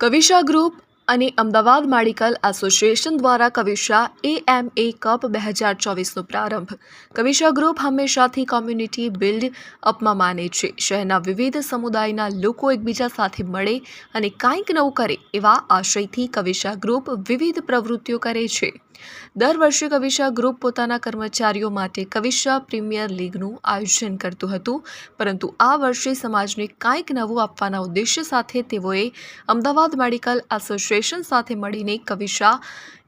Kavisha group અને Ahmedabad medical association દ્વારા કવિશા એ એમ એ cup બે હજાર ચોવીસનો પ્રારંભ. કવિશા ગ્રુપ હંમેશાથી કોમ્યુનિટી બિલ્ડ અપમાં માને છે. શહેરના વિવિધ સમુદાયના લોકો એકબીજા સાથે મળે અને કાંઈક નવું કરે એવા આશયથી કવિશા ગ્રુપ વિવિધ પ્રવૃત્તિઓ કરે છે. દર વર્ષે કવિશા ગ્રુપ પોતાના કર્મચારીઓ માટે કવિશા પ્રીમિયર લીગનું આયોજન કરતું હતું, પરંતુ આ વર્ષે સમાજને કાંઈક નવું આપવાના ઉદ્દેશ્ય સાથે તેઓએ અમદાવાદ મેડિકલ એસોસિએશન સાથે મળીને કવિશા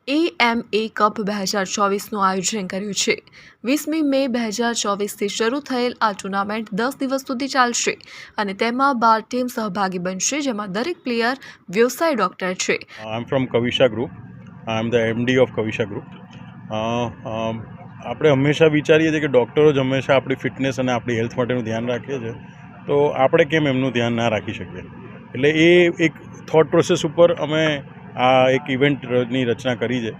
એએમએ કપ બે હજાર ચોવીસનું આયોજન કર્યું છે. વીસમી મે બે હજાર ચોવીસથી શરૂ થયેલ આ ટુર્નામેન્ટ દસ દિવસ સુધી ચાલશે અને તેમાં બાર ટીમ સહભાગી બનશે, જેમાં દરેક પ્લેયર વ્યવસાય ડોક્ટર છે. I am from Kavisha group I am the MD of Kavisha group આપણે હંમેશા વિચારીએ છીએ કે ડૉક્ટરો જ હંમેશા આપણી ફિટનેસ અને આપણી હેલ્થ માટેનું ધ્યાન રાખીએ છીએ તો આપણે કેમ એમનું ધ્યાન ના રાખી શકીએ? એટલે એ એક થોટ પ્રોસેસ ઉપર અમે આ એક ઇવેન્ટની રચના કરી છે,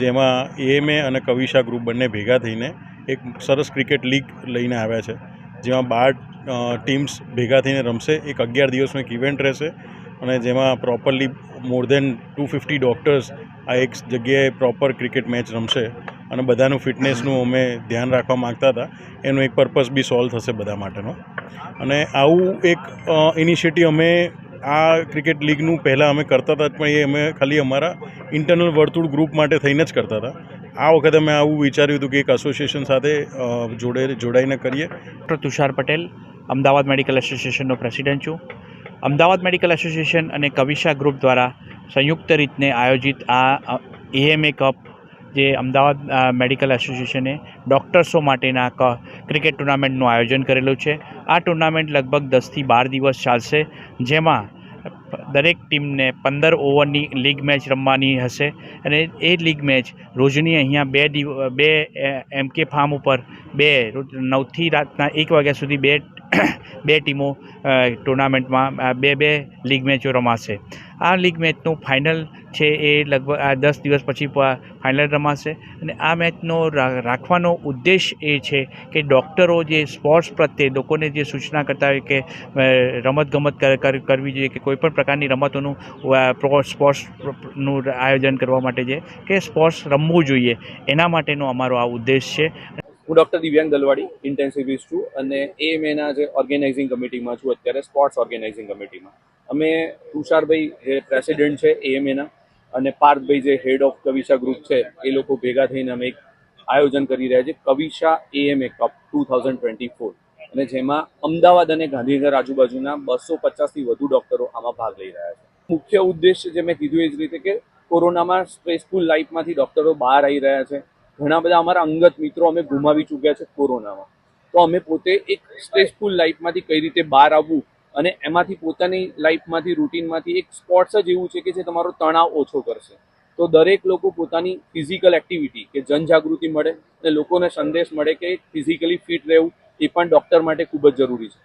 જેમાં એએમએ અને કવિશા ગ્રુપ બંને ભેગા થઈને એક સરસ ક્રિકેટ લીગ લઈને આવ્યા છે, જેમાં બાર ટીમ્સ ભેગા થઈને રમશે, એક અગિયાર દિવસનો એક ઇવેન્ટ રહેશે અને જેમાં properly more than two fifty doctors આ એક જગ્યાએ પ્રોપર ક્રિકેટ મેચ રમશે અને બધાનું ફિટનેસનું અમે ધ્યાન રાખવા માગતા હતા, એનો એક પર્પઝ બી સોલ્વ થશે બધા માટેનો. અને આવું એક ઇનિશિયેટિવ અમે આ ક્રિકેટ લીગનું પહેલાં અમે કરતા હતા, પણ એ અમે ખાલી અમારા ઇન્ટરનલ વર્તુળ ગ્રુપ માટે થઈને જ કરતા હતા. આ વખતે અમે આવું વિચાર્યું હતું કે એક એસોસિએશન સાથે જોડે, જોડાઈને કરીએ. ડૉક્ટર તુષાર પટેલ, અમદાવાદ મેડિકલ એસોસિએશનનો પ્રેસિડેન્ટ છું. અમદાવાદ મેડિકલ એસોસિએશન અને કવિશા ગ્રુપ દ્વારા સંયુક્ત રીતને આયોજિત આ એએમએ કપ જે અમદાવાદ મેડિકલ એસોસિએશને ડૉક્ટર્સો માટેના ક, ક્રિકેટ ટુર્નામેન્ટનું આયોજન કરેલું છે. આ ટુર્નામેન્ટ લગભગ દસથી બાર દિવસ ચાલશે, જેમાં દરેક ટીમને પંદર ઓવરની લીગ મેચ રમવાની હશે અને એ લીગ મેચ રોજની અહીંયા બે દિવ બે એમ કે ફાર્મ ઉપર બે નવથી રાતના એક વાગ્યા સુધી બે બે ટીમો ટુર્નામેન્ટમાં બે બે લીગ મેચો રમાશે. આ લીગ મેચનું ફાઇનલ છે એ લગભગ આ દસ દિવસ પછી ફાઇનલ રમાશે. અને આ મેચનો રાખવાનો ઉદ્દેશ એ છે કે ડૉક્ટરો જે સ્પોર્ટ્સ પ્રત્યે લોકોને જે સૂચના કરતા હોય કે રમતગમત કર- કર- કરવી જોઈએ કે કોઈપણ પ્રકારની રમતોનું સ્પોર્ટ્સનું આયોજન કરવા માટે છે કે સ્પોર્ટ્સ રમવું જોઈએ. એના માટેનો અમારો આ ઉદ્દેશ છે. હું ડૉક્ટર દિવ્યાંગ દલવાડી ઇન્ટેન્સિવિસ્ટ છું અને એ મેના જે ઓર્ગેનાઇઝિંગ કમિટીમાં છું અત્યારે સ્પોર્ટ્સ ઓર્ગેનાઇઝિંગ કમિટીમાં અમે તુષારભાઈ જે પ્રેસિડેન્ટ છે એએમએના અને પાર્થભાઈ જે હેડ ઓફ કવિશા ગ્રુપ છે, એ લોકો ભેગા થઈને અમે એક આયોજન કરી રહ્યા છે Kavisha AMA cup two thousand twenty four અને જેમાં અમદાવાદ અને ગાંધીનગર આજુબાજુના બસો પચાસથી વધુ ડૉક્ટરો આમાં ભાગ લઈ રહ્યા છે. મુખ્ય ઉદ્દેશ્ય જે મેં કીધું એ જ રીતે કે કોરોનામાં સ્ટ્રેસફુલ લાઈફમાંથી ડૉક્ટરો બહાર આવી રહ્યા છે. ઘણા બધા અમારા અંગત મિત્રો અમે ગુમાવી ચૂક્યા છે કોરોનામાં. તો અમે પોતે એક સ્ટ્રેસફુલ લાઈફમાંથી કઈ રીતે બહાર આવવું અને એમાંથી પોતાની લાઈફમાંથી, રૂટીનમાંથી એક સ્પોર્ટ્સ જ એવું છે કે જે તમારો તણાવ ઓછો કરશે. તો દરેક લોકો પોતાની ફિઝિકલ એક્ટિવિટી, કે જનજાગૃતિ મળે અને લોકોને સંદેશ મળે કે ફિઝિકલી ફિટ રહેવું એ પણ ડૉક્ટર માટે ખૂબ જ જરૂરી છે.